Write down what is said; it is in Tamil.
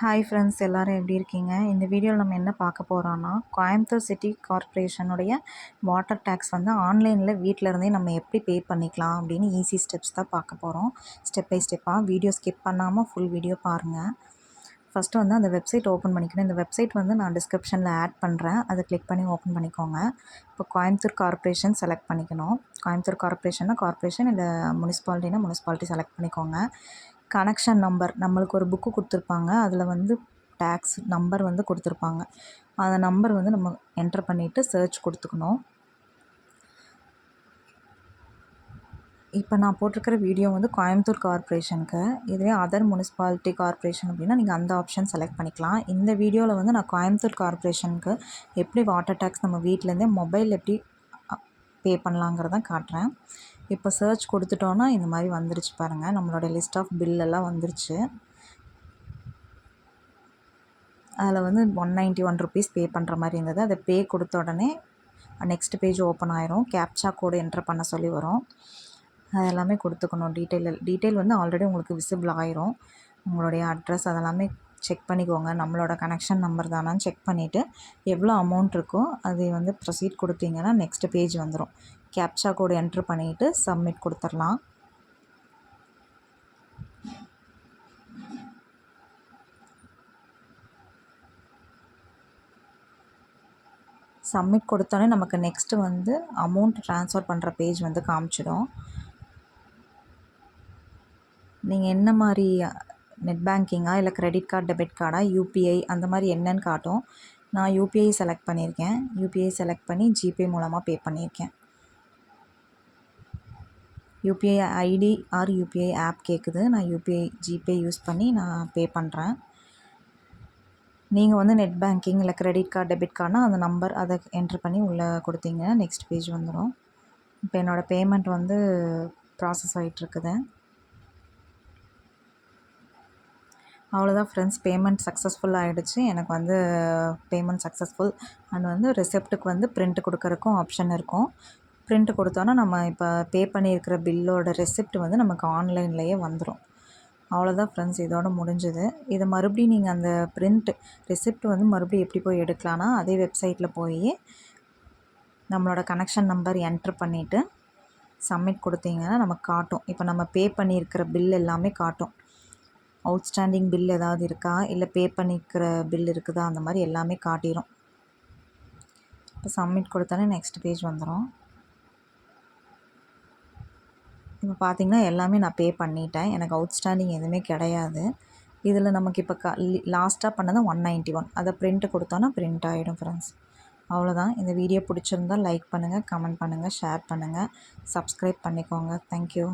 ஹாய் ஃப்ரெண்ட்ஸ் எல்லோரும் எப்படி இருக்கீங்க? இந்த வீடியோவில் நம்ம என்ன பார்க்க போகிறோன்னா கோயம்புத்தூர் சிட்டி கார்ப்பரேஷனுடைய வாட்டர் டேக்ஸ் வந்து ஆன்லைனில் வீட்டில் இருந்தே நம்ம எப்படி பே பண்ணிக்கலாம் அப்படின்னு ஈஸி ஸ்டெப்ஸ் தான் பார்க்க போகிறோம் ஸ்டெப் பை ஸ்டெப்பாக வீடியோ ஸ்கிப் பண்ணாமல் ஃபுல் வீடியோ பாருங்கள் ஃபஸ்ட்டு வந்து அந்த வெப்சைட் ஓப்பன் பண்ணிக்கணும். இந்த வெப்சைட் வந்து நான் டிஸ்கிரிப்ஷனில் ஆட் பண்ணுறேன் அதை கிளிக் பண்ணி ஓப்பன் பண்ணிக்கோங்க. இப்போ கோயம்புத்தூர் கார்ப்பரேஷன் செலக்ட் பண்ணிக்கணும். கோயம்புத்தூர் கார்ப்பரேஷன்னா கார்ப்பரேஷன் இல்லை முனிசிபாலிட்டினா முனிசிபாலிட்டி செலக்ட் பண்ணிக்கோங்க. கனெக்ஷன் நம்பர் நம்மளுக்கு ஒரு புக்கு கொடுத்துருப்பாங்க. அதில் வந்து டேக்ஸ் நம்பர் வந்து கொடுத்துருப்பாங்க. அந்த நம்பர் வந்து நம்ம என்ட்ரு பண்ணிவிட்டு சர்ச் கொடுத்துக்கணும். இப்போ நான் போட்டிருக்கிற வீடியோ வந்து கோயம்புத்தூர் கார்ப்பரேஷனுக்கு. இதுவே அதர் முனிசிபாலிட்டி கார்ப்பரேஷன் அப்படின்னா நீங்கள் அந்த ஆப்ஷன் செலக்ட் பண்ணிக்கலாம். இந்த வீடியோவில் வந்து நான் கோயம்புத்தூர் கார்ப்பரேஷனுக்கு எப்படி வாட்டர் டேக்ஸ் நம்ம வீட்டிலேருந்தே மொபைல் எப்படி பே பண்ணலாங்கிறதான் காட்டுறேன். இப்போ சர்ச் கொடுத்துட்டோன்னா இந்த மாதிரி வந்துருச்சு பாருங்கள் நம்மளோட லிஸ்ட் ஆஃப் பில்லெல்லாம் வந்துருச்சு. அதில் வந்து one ninety one rupees pay பண்ணுற மாதிரி இருந்தது. அதை பே கொடுத்த உடனே நெக்ஸ்ட் பேஜ் ஓப்பன் ஆயிரும். கேப்சா கோடு என்ட்ரு பண்ண சொல்லி வரும். அது எல்லாமே கொடுத்துக்கணும். டீட்டெயில் டீட்டெயில் வந்து ஆல்ரெடி உங்களுக்கு விசிபிள் ஆயிரும். உங்களுடைய அட்ரஸ் அதெல்லாமே செக் பண்ணிக்கோங்க. நம்மளோட கனெக்ஷன் நம்பர் தானான்னு செக் பண்ணிவிட்டு எவ்வளோ அமௌண்ட் இருக்கோ அதை வந்து ப்ரொசீட் கொடுத்தீங்கன்னா நெக்ஸ்ட் பேஜ் வந்துடும் கேப்சா கோடு என்ட்ரு பண்ணிவிட்டு சப்மிட் கொடுத்துர்லாம் சப்மிட் கொடுத்தோன்னே நமக்கு நெக்ஸ்ட்டு வந்து அமௌண்ட் ட்ரான்ஸ்ஃபர் பண்ணுற பேஜ் வந்து காமிச்சிடும். நீங்கள் என்ன மாதிரி நெட் பேங்கிங்கா இல்லை கிரெடிட் கார்டு டெபிட் கார்டா யூபிஐ அந்த மாதிரி என்னன்னு காட்டும். நான் யூபிஐ செலக்ட் பண்ணியிருக்கேன். யூபிஐ செலக்ட் பண்ணி ஜிபே மூலமாக பே பண்ணியிருக்கேன். UPI ID or UPI app கேட்குது நான் யூபிஐ ஜிபே யூஸ் பண்ணி நான் பே பண்ணுறேன் நீங்கள் வந்து நெட் பேங்கிங் இல்லை கிரெடிட் கார்டு டெபிட் கார்டுனா அந்த நம்பர் அதை என்ட்ரு பண்ணி உள்ளே கொடுத்தீங்க நெக்ஸ்ட் பேஜ் வந்துடும் இப்போ என்னோடய பேமெண்ட் வந்து ப்ராசஸ் ஆகிட்டுருக்குது அவ்வளோதான் ஃப்ரெண்ட்ஸ் பேமெண்ட் சக்ஸஸ்ஃபுல் ஆகிடுச்சு எனக்கு வந்து பேமெண்ட் சக்ஸஸ்ஃபுல் அண்ட் வந்து ரிசெப்ட்டுக்கு வந்து பிரிண்ட் கொடுக்கறக்கும் ஆப்ஷன் இருக்கும். பிரிண்ட் கொடுத்தோன்னா நம்ம இப்போ பே பண்ணியிருக்கிற பில்லோட ரெசிப்ட் வந்து நமக்கு ஆன்லைன்லேயே வந்துடும் அவ்வளோதான் ஃப்ரெண்ட்ஸ் இதோட முடிஞ்சது. இதை மறுபடியும் நீங்கள் அந்த பிரிண்ட் ரெசிப்ட் வந்து மறுபடியும் எப்படி போய் எடுக்கலான்னா அதே வெப்சைட்டில் போய் நம்மளோட கனெக்ஷன் நம்பர் என்ட்ரு பண்ணிவிட்டு சப்மிட் கொடுத்தீங்கன்னா நமக்கு காட்டும். இப்போ நம்ம பே பண்ணியிருக்கிற பில் எல்லாமே காட்டும். அவுட்ஸ்டாண்டிங் பில் ஏதாவது இருக்கா? இல்லை பே பண்ணிக்கிற பில் இருக்குதா? அந்த மாதிரி எல்லாமே காட்டிடும் இப்போ சப்மிட் கொடுத்தோன்னே நெக்ஸ்ட் பேஜ் வந்துடும் இப்போ பார்த்திங்கன்னா எல்லாமே நான் பே பண்ணிட்டேன். எனக்கு அவுட்ஸ்டாண்டிங் எதுவுமே கிடையாது. இதில் நமக்கு இப்போ க லாஸ்ட்டாக பண்ணது ஒன் நைன்ட்டி ஒன் அதை ப்ரிண்ட்டு கொடுத்தோன்னா ப்ரிண்ட் ஆகிடும் ஃப்ரெண்ட்ஸ் அவ்வளோதான் இந்த வீடியோ பிடிச்சிருந்தால் லைக் பண்ணுங்கள் கமெண்ட் பண்ணுங்கள் ஷேர் பண்ணுங்கள் சப்ஸ்கிரைப் பண்ணிக்கோங்க. தேங்க்யூ